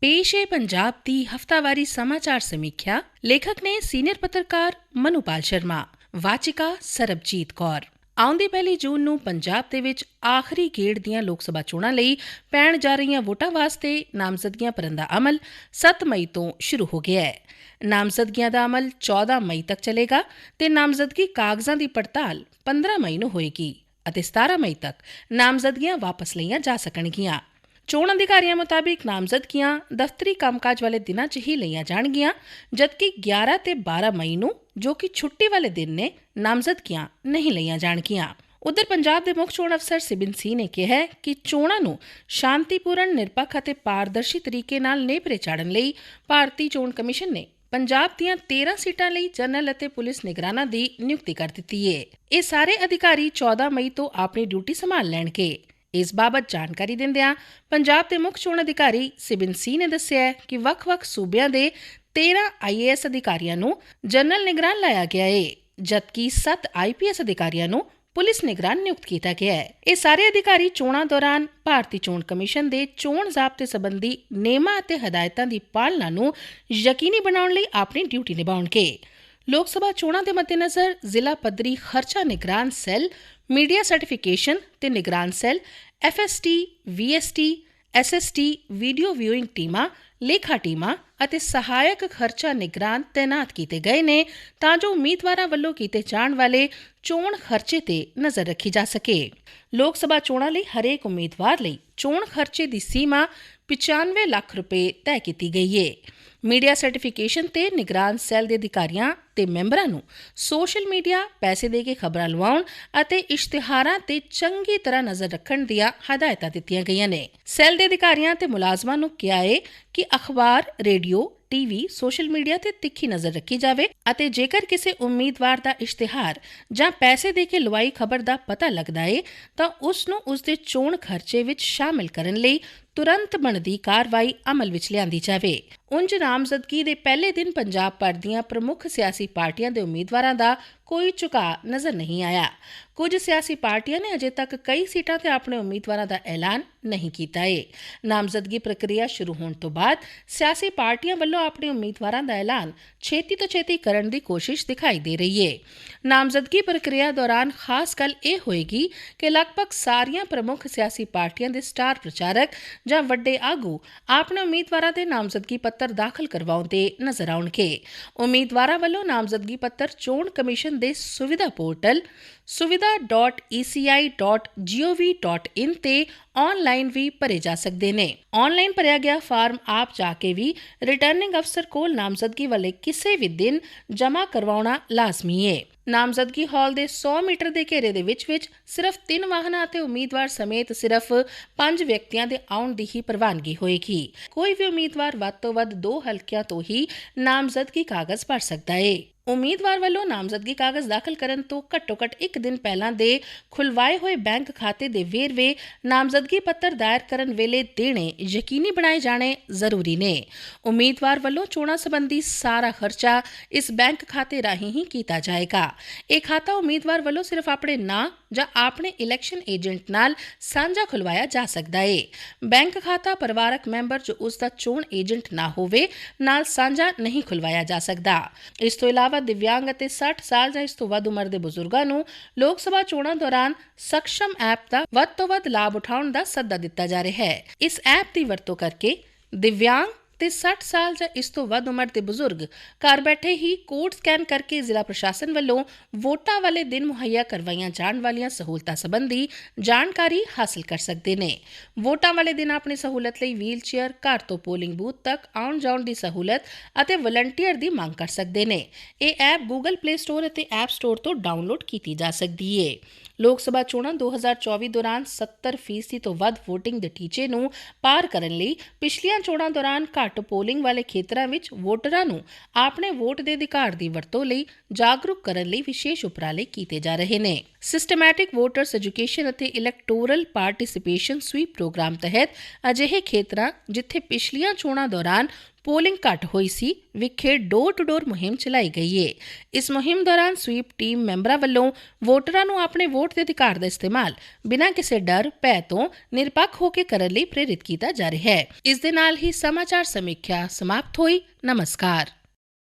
ਪੇਸ਼ ਹੈ ਪੰਜਾਬ ਦੀ ਹਫਤਾਵਾਰੀ ਸਮਾਚਾਰ ਸਮੀਖਿਆ। ਲੇਖਕ ਨੇ ਸੀਨੀਅਰ ਪੱਤਰਕਾਰ ਮਨੂਪਾਲ ਸ਼ਰਮਾ, ਵਾਚਿਕਾ ਸਰਬਜੀਤ ਕੌਰ। ਆਉਂਦੀ ਪਹਿਲੀ ਜੂਨ ਨੂੰ ਪੰਜਾਬ ਦੇ ਵਿੱਚ ਆਖਰੀ ਗੇੜ ਦੀਆਂ ਲੋਕ ਸਭਾ ਚੋਣਾਂ ਲਈ ਪੈਣ ਜਾ ਰਹੀਆਂ ਵੋਟਾਂ ਵਾਸਤੇ ਨਾਮਜ਼ਦਗੀਆਂ ਭਰਨ ਦਾ ਅਮਲ 7 ਮਈ ਤੋਂ ਸ਼ੁਰੂ ਹੋ ਗਿਆ ਹੈ। ਨਾਮਜ਼ਦਗੀਆਂ ਦਾ ਅਮਲ 14 ਮਈ ਤੱਕ ਚੱਲੇਗਾ ਤੇ ਨਾਮਜ਼ਦਗੀ ਕਾਗਜ਼ਾਂ ਦੀ ਪੜਤਾਲ 15 ਮਈ ਨੂੰ ਹੋਏਗੀ ਅਤੇ 17 ਮਈ ਤੱਕ ਨਾਮਜ਼ਦਗੀਆਂ ਵਾਪਸ ਲਈਆਂ ਜਾ ਸਕਣਗੀਆਂ। ਚੋਣ ਅਧਿਕਾਰੀਆਂ ਮੁਤਾਬਿਕ ਨਾਮਜ਼ਦਗੀਆਂ ਦਫ਼ਤਰੀ ਕੰਮਕਾਜ ਵਾਲੇ ਦਿਨਾਂ 'ਚ ਹੀ ਲਈਆਂ ਜਾਣਗੀਆਂ, ਜਦਕਿ 11 ਤੇ 12 ਮਈ ਨੂੰ, ਜੋ ਕਿ ਛੁੱਟੀ ਵਾਲੇ ਦਿਨ ਨੇ, ਨਾਮਜ਼ਦਗੀਆਂ ਨਹੀਂ ਲਈਆਂ ਜਾਣਗੀਆਂ। ਉਧਰ ਪੰਜਾਬ ਦੇ ਮੁੱਖ ਚੋਣ ਅਫਸਰ ਸਿਬਿਨ ਸੀ ਨੇ ਕਿਹਾ ਕਿ ਚੋਣਾਂ ਨੂੰ ਸ਼ਾਂਤੀਪੂਰਨ, ਨਿਰਪੱਖ ਅਤੇ ਪਾਰਦਰਸ਼ੀ ਤਰੀਕੇ ਨਾਲ ਨੇਪਰੇ ਚਾੜਨ ਲਈ ਭਾਰਤੀ ਚੋਣ ਕਮਿਸ਼ਨ ਨੇ ਪੰਜਾਬ ਦੀਆਂ 13 ਸੀਟਾਂ ਲਈ ਜਨਰਲ ਅਤੇ ਪੁਲਿਸ ਨਿਗਰਾਨਾਂ ਦੀ ਨਿਯੁਕਤੀ ਕਰ ਦਿੱਤੀ ਹੈ ਇਹ ਸਾਰੇ ਅਧਿਕਾਰੀ 14 ਮਈ ਤੋਂ ਆਪਣੀ ਡਿਊਟੀ ਸੰਭਾਲ ਲੈਣਗੇ। ਇਸ ਬਾਬਤ ਜਾਣਕਾਰੀ ਦਿੰਦਿਆਂ ਪੰਜਾਬ ਦੇ ਮੁੱਖ ਚੋਣ ਅਧਿਕਾਰੀ ਸਿਬਿਨ ਸੀ ਨੇ ਦੱਸਿਆ ਕਿ ਵੱਖ-ਵੱਖ ਸੂਬਿਆਂ ਦੇ 13 ਆਈਏਐਸ ਅਧਿਕਾਰੀਆਂ ਨੂੰ ਜਨਰਲ ਨਿਗਰਾਨ ਲਾਇਆ ਗਿਆ ਹੈ ਜਦਕਿ 7 ਆਈਪੀਐਸ ਅਧਿਕਾਰੀਆਂ ਨੂੰ ਪੁਲਿਸ ਨਿਗਰਾਨ ਨਿਯੁਕਤ ਕੀਤਾ ਗਿਆ ਹੈ। ਇਹ ਸਾਰੇ ਅਧਿਕਾਰੀ ਚੋਣਾਂ ਦੌਰਾਨ ਭਾਰਤੀ ਚੋਣ ਕਮਿਸ਼ਨ ਦੇ ਚੋਣ ਜ਼ਾਬਤੇ ਸੰਬੰਧੀ ਨਿਯਮਾਂ ਅਤੇ ਹਦਾਇਤਾਂ ਦੀ ਪਾਲਣਾ ਨੂੰ ਯਕੀਨੀ ਬਣਾਉਣ ਲਈ ਆਪਣੀ ਡਿਊਟੀ ਨਿਭਾਉਣਗੇ। ਲੋਕ ਸਭਾ ਚੋਣਾਂ ਦੇ ਮੱਦੇਨਜ਼ਰ ਜ਼ਿਲ੍ਹਾ ਪੱਧਰੀ ਖਰਚਾ ਨਿਗਰਾਨ ਸੈੱਲ, ਮੀਡੀਆ ਸਰਟੀਫਿਕੇਸ਼ਨ ਤੇ ਨਿਗਰਾਨ cell FST VST SST video viewing ਟੀਮਾਂ ਲੇਖਾ ਟੀਮਾਂ ਅਤੇ ਸਹਾਇਕ ਖਰਚਾ ਨਿਗਰਾਨ ਤਾਇਨਾਤ ਕੀਤੇ ਗਏ ਨੇ ਤਾਂ ਜੋ ਉਮੀਦਵਾਰਾਂ ਵੱਲੋਂ ਕੀਤੇ ਜਾਣ ਵਾਲੇ ਚੋਣ ਖਰਚੇ ਤੇ ਨਜ਼ਰ ਰੱਖੀ ਜਾ ਸਕੇ। ਲੋਕ ਸਭਾ ਚੋਣਾਂ ਲਈ ਹਰੇਕ ਉਮੀਦਵਾਰ ਲਈ ਚੋਣ ਖਰਚੇ ਦੀ ਸੀਮਾ 95 ਲੱਖ ਰੁਪਏ ਤੈਅ ਕੀਤੀ ਗਈ ਹੈ ਮੀਡੀਆ ਸਰਟੀਫਿਕੇਸ਼ਨ ਤੇ ਨਿਗਰਾਨ ਸੈੱਲ ਦੇ ਅਧਿਕਾਰੀਆਂ ਤੇ ਮੈਂਬਰਾਂ ਨੂੰ ਸੋਸ਼ਲ ਮੀਡੀਆ ਪੈਸੇ ਦੇ ਕੇ ਖਬਰਾਂ ਲਵਾਉਣ ਅਤੇ ਇਸ਼ਤਿਹਾਰਾਂ ਤੇ ਚੰਗੀ ਤਰ੍ਹਾਂ ਨਜ਼ਰ ਰੱਖਣ ਦੀਆਂ ਹਦਾਇਤਾਂ ਦਿੱਤੀਆਂ ਗਈਆਂ ਨੇ। ਸੈੱਲ ਦੇ ਅਧਿਕਾਰੀਆਂ ਤੇ ਮੁਲਾਜ਼ਮਾਂ ਨੂੰ ਕਿਹਾ ਹੈ ਕਿ ਅਖਬਾਰ, ਰੇਡੀਓ, ਟੀਵੀ, ਸੋਸ਼ਲ ਮੀਡੀਆ ਤੇ ਤਿੱਖੀ ਨਜ਼ਰ ਰੱਖੀ ਜਾਵੇ ਅਤੇ ਜੇਕਰ ਕਿਸੇ ਉਮੀਦਵਾਰ ਦਾ ਇਸ਼ਤਿਹਾਰ ਜਾਂ ਪੈਸੇ ਦੇ ਕੇ ਲਵਾਈ ਖਬਰ ਦਾ ਪਤਾ ਲੱਗਦਾ ਏ ਤਾਂ ਉਸ ਨੂੰ ਉਸ ਦੇ ਚੋਣ ਖਰਚੇ ਵਿੱਚ ਸ਼ਾਮਿਲ ਕਰਨ ਲਈ ਤੁਰੰਤ ਬਣਦੀ ਕਾਰਵਾਈ ਅਮਲ ਵਿੱਚ ਲਿਆਂਦੀ ਜਾਵੇ। ਉਂਝ ਨਾਮਜ਼ਦਗੀ ਦੇ ਪਹਿਲੇ ਦਿਨ ਪੰਜਾਬ ਭਰ ਦੀਆਂ ਪ੍ਰਮੁੱਖ ਸਿਆਸੀ ਪਾਰਟੀਆਂ ਦੇ ਉਮੀਦਵਾਰਾਂ ਦਾ ਕੋਈ ਝੁਕਾਅ ਨਜ਼ਰ ਨਹੀਂ ਆਇਆ। ਕੁਝ ਸਿਆਸੀ ਪਾਰਟੀਆਂ ਨੇ ਅਜੇ ਤੱਕ ਕਈ ਸੀਟਾਂ ਤੇ ਆਪਣੇ ਉਮੀਦਵਾਰਾਂ ਦਾ ਐਲਾਨ ਨਹੀਂ ਕੀਤਾ ਹੈ ਨਾਮਜ਼ਦਗੀ ਪ੍ਰਕਿਰਿਆ ਸ਼ੁਰੂ ਹੋਣ ਤੋਂ ਬਾਅਦ ਸਿਆਸੀ ਪਾਰਟੀਆਂ ਵੱਲੋਂ ਆਪਣੇ ਉਮੀਦਵਾਰਾਂ ਦਾ ਐਲਾਨ ਛੇਤੀ ਤੋਂ ਛੇਤੀ ਕਰਨ ਦੀ ਕੋਸ਼ਿਸ਼ ਦਿਖਾਈ ਦੇ ਰਹੀ ਹੈ ਨਾਮਜ਼ਦਗੀ ਪ੍ਰਕਿਰਿਆ ਦੌਰਾਨ ਖਾਸ ਗੱਲ ਇਹ ਹੋਏਗੀ ਕਿ ਲਗਭਗ ਸਾਰੀਆਂ ਪ੍ਰਮੁੱਖ ਸਿਆਸੀ ਪਾਰਟੀਆਂ ਦੇ ਸਟਾਰ ਪ੍ਰਚਾਰਕ ਜਾਂ ਵੱਡੇ ਆਗੂ ਆਪਣੇ ਉਮੀਦਵਾਰਾਂ ਦੇ ਨਾਮਜ਼ਦਗੀ ਪੱਤਰ ਦਾਖਲ ਕਰਵਾਉਣ ਤੇ ਨਜ਼ਰ ਆਉਣਗੇ। ਉਮੀਦਵਾਰਾਂ ਵੱਲੋਂ ਨਾਮਜ਼ਦਗੀ ਪੱਤਰ ਚੋਣ ਕਮਿਸ਼ਨ ਦੇ ਸੁਵਿਧਾ ਪੋਰਟਲ suvidha.eci.gov.in ਤੇ ਆਨਲਾਈਨ ਵੀ ਭਰੇ ਜਾ ਸਕਦੇ ਨੇ। ਆਨਲਾਈਨ ਭਰਿਆ ਗਿਆ ਫਾਰਮ ਆਪ ਜਾ ਕੇ ਵੀ ਰਿਟਰਨਿੰਗ ਅਫਸਰ ਕੋਲ ਨਾਮਜ਼ਦਗੀ ਵਾਲੇ ਕਿਸੇ ਵੀ ਦਿਨ ਜਮ੍ਹਾਂ ਕਰਵਾਉਣਾ ਲਾਜ਼ਮੀ ਹੈ ਨਾਮਜ਼ਦਗੀ ਹਾਲ ਦੇ 100 ਮੀਟਰ ਦੇ ਘੇਰੇ ਦੇ ਵਿੱਚ ਵਿੱਚ ਸਿਰਫ 3 ਵਾਹਨਾਂ ਅਤੇ ਉਮੀਦਵਾਰ ਸਮੇਤ ਸਿਰਫ 5 ਵਿਅਕਤੀਆਂ ਦੇ ਆਉਣ ਦੀ ਹੀ ਪ੍ਰਵਾਨਗੀ ਹੋਏਗੀ। ਕੋਈ ਵੀ ਉਮੀਦਵਾਰ ਵੱਧ ਤੋਂ ਵੱਧ ਦੋ ਹਲਕਿਆਂ ਤੋਂ ਹੀ ਨਾਮਜ਼ਦਗੀ ਕਾਗਜ਼ ਭਰ ਸਕਦਾ ਹੈ ਉਮੀਦਵਾਰ ਵੱਲੋਂ ਨਾਮਜ਼ਦਗੀ ਕਾਗਜ਼ ਦਾਖਲ ਕਰਨ ਤੋਂ ਘੱਟੋ-ਘੱਟ ਇੱਕ ਦਿਨ ਪਹਿਲਾਂ ਦੇ ਖੁਲਵਾਏ ਹੋਏ ਬੈਂਕ ਖਾਤੇ ਦੇ ਵੇਰਵੇ ਨਾਮਜ਼ਦਗੀ ਪੱਤਰ ਦਾਇਰ ਕਰਨ ਵੇਲੇ ਦੇਣੇ ਯਕੀਨੀ ਬਣਾਏ ਜਾਣੇ ਜ਼ਰੂਰੀ ਨੇ। ਉਮੀਦਵਾਰ ਵੱਲੋਂ ਚੋਣਾਂ ਸੰਬੰਧੀ ਸਾਰਾ ਖਰਚਾ ਇਸ ਬੈਂਕ ਖਾਤੇ ਰਾਹੀਂ ਹੀ ਕੀਤਾ ਜਾਏਗਾ। ਇਹ ਖਾਤਾ ਉਮੀਦਵਾਰ ਵੱਲੋਂ ਸਿਰਫ ਆਪਣੇ ਨਾਂ ਜਾਂ ਆਪਣੇ ਇਲੈਕਸ਼ਨ ਏਜੰਟ ਨਾਲ ਸਾਂਝਾ ਖੁਲਵਾਇਆ ਜਾ ਸਕਦਾ ਹੈ ਬੈਂਕ ਖਾਤਾ ਪਰਿਵਾਰਕ ਮੈਂਬਰ ਜੋ ਉਸ ਦਾ ਚੋਣ ਏਜੰਟ ਨਾ ਹੋਵੇ, ਨਾਲ ਸਾਂਝਾ ਨਹੀਂ ਖੁਲਵਾਇਆ ਜਾ ਸਕਦਾ। ਇਸ ਤੋਂ ਇਲਾਵਾ ਦਿਵਿਆਂਗ ਅਤੇ 60 ਸਾਲ ਜਾਂ ਇਸ ਤੋਂ ਵੱਧ ਉਮਰ ਦੇ ਬਜ਼ੁਰਗਾਂ ਨੂੰ ਲੋਕ ਸਭਾ ਚੋਣਾਂ ਦੌਰਾਨ ਸક્ષਮ ਐਪ ਦਾ ਵੱਧ ਤੋਂ ਵੱਧ ਲਾਭ ਉਠਾਉਣ ਦਾ ਸੱਦਾ ਦਿੱਤਾ ਜਾ ਰਿਹਾ ਹੈ। ਇਸ ਐਪ ਦੀ ਵਰਤੋਂ ਕਰਕੇ ਦਿਵਿਆਂਗ ਤੇ 60 ਸਾਲ ਜਾਂ ਇਸ ਤੋਂ ਵੱਧ ਉਮਰ ਦੇ ਬਜ਼ੁਰਗ ਘਰ ਬੈਠੇ ਹੀ ਕੋਡ ਸਕੈਨ ਕਰਕੇ ਜ਼ਿਲ੍ਹਾ ਪ੍ਰਸ਼ਾਸਨ ਵੱਲੋਂ ਵੋਟਾਂ ਵਾਲੇ ਦਿਨ ਮੁਹੱਈਆ ਕਰਵਾਈਆਂ ਜਾਣ ਵਾਲੀਆਂ ਸਹੂਲਤਾਂ ਸੰਬੰਧੀ ਜਾਣਕਾਰੀ ਹਾਸਲ ਕਰ ਸਕਦੇ ਨੇ। ਵੋਟਾਂ ਵਾਲੇ ਦਿਨ ਆਪਣੀ ਸਹੂਲਤ ਲਈ ਵੀਲਚੇਅਰ, ਘਰ ਤੋਂ ਪੋਲਿੰਗ ਬੂਥ ਤੱਕ ਆਉਣ ਜਾਣ ਦੀ ਸਹੂਲਤ ਅਤੇ ਵਲੰਟੀਅਰ ਦੀ ਮੰਗ ਕਰ ਸਕਦੇ ਨੇ। ਇਹ ਐਪ Google Play Store ਅਤੇ App Store ਤੋਂ ਡਾਊਨਲੋਡ ਕੀਤੀ ਜਾ ਸਕਦੀ ਹੈ ਲੋਕ ਸਭਾ ਚੋਣਾਂ 2024 ਦੌਰਾਨ 70% ਤੋਂ ਵੱਧ VOTING ਦੇ ਟੀਚੇ ਨੂੰ ਪਾਰ ਕਰਨ ਲਈ ਪਿਛਲੀਆਂ ਚੋਣਾਂ ਦੌਰਾਨ ਘੱਟ ਪੋਲਿੰਗ ਵਾਲੇ ਖੇਤਰਾਂ ਵਿੱਚ ਵੋਟਰਾਂ ਨੂੰ ਆਪਣੇ ਵੋਟ ਦੇ ਅਧਿਕਾਰ ਦੀ ਵਰਤੋਂ ਲਈ ਜਾਗਰੂਕ ਕਰਨ ਲਈ ਵਿਸ਼ੇਸ਼ ਉਪਰਾਲੇ ਕੀਤੇ ਜਾ ਰਹੇ ਨੇ। ਸਿਸਟਮੈਟਿਕ ਵੋਟਰਸ ਐਜੂਕੇਸ਼ਨ ਅਤੇ ਇਲੈਕਟੋਰਲ ਪਾਰਟਿਸਿਪੇਸ਼ਨ ਸਵੀਪ ਪ੍ਰੋਗਰਾਮ ਤਹਿਤ ਅਜਿਹੇ ਖੇਤਰਾਂ ਜਿੱਥੇ ਪਿਛਲੀਆਂ ਚੋਣਾਂ ਦੌਰਾਨ ਪੋਲਿੰਗ ਘੱਟ ਹੋਈ ਸੀ, ਵਿਖੇ ਡੋਰ ਟੂ ਡੋਰ ਮੁਹਿੰਮ ਚਲਾਈ ਗਈ ਹੈ ਇਸ ਮੁਹਿੰਮ ਦੌਰਾਨ ਸਵੀਪ ਟੀਮ ਮੈਂਬਰਾਂ ਵੱਲੋਂ ਵੋਟਰਾਂ ਨੂੰ ਆਪਣੇ ਵੋਟ ਦੇ ਅਧਿਕਾਰ ਦਾ ਇਸਤੇਮਾਲ ਬਿਨਾਂ ਕਿਸੇ ਡਰ, ਭੈ ਤੋਂ ਨਿਰਪੱਖ ਹੋ ਕੇ ਕਰਨ ਲਈ ਪ੍ਰੇਰਿਤ ਕੀਤਾ ਜਾ ਰਿਹਾ ਹੈ। ਇਸ ਦੇ ਨਾਲ ਹੀ ਸਮਾਚਾਰ ਸਮੀਖਿਆ ਸਮਾਪਤ ਹੋਈ। ਨਮਸਕਾਰ।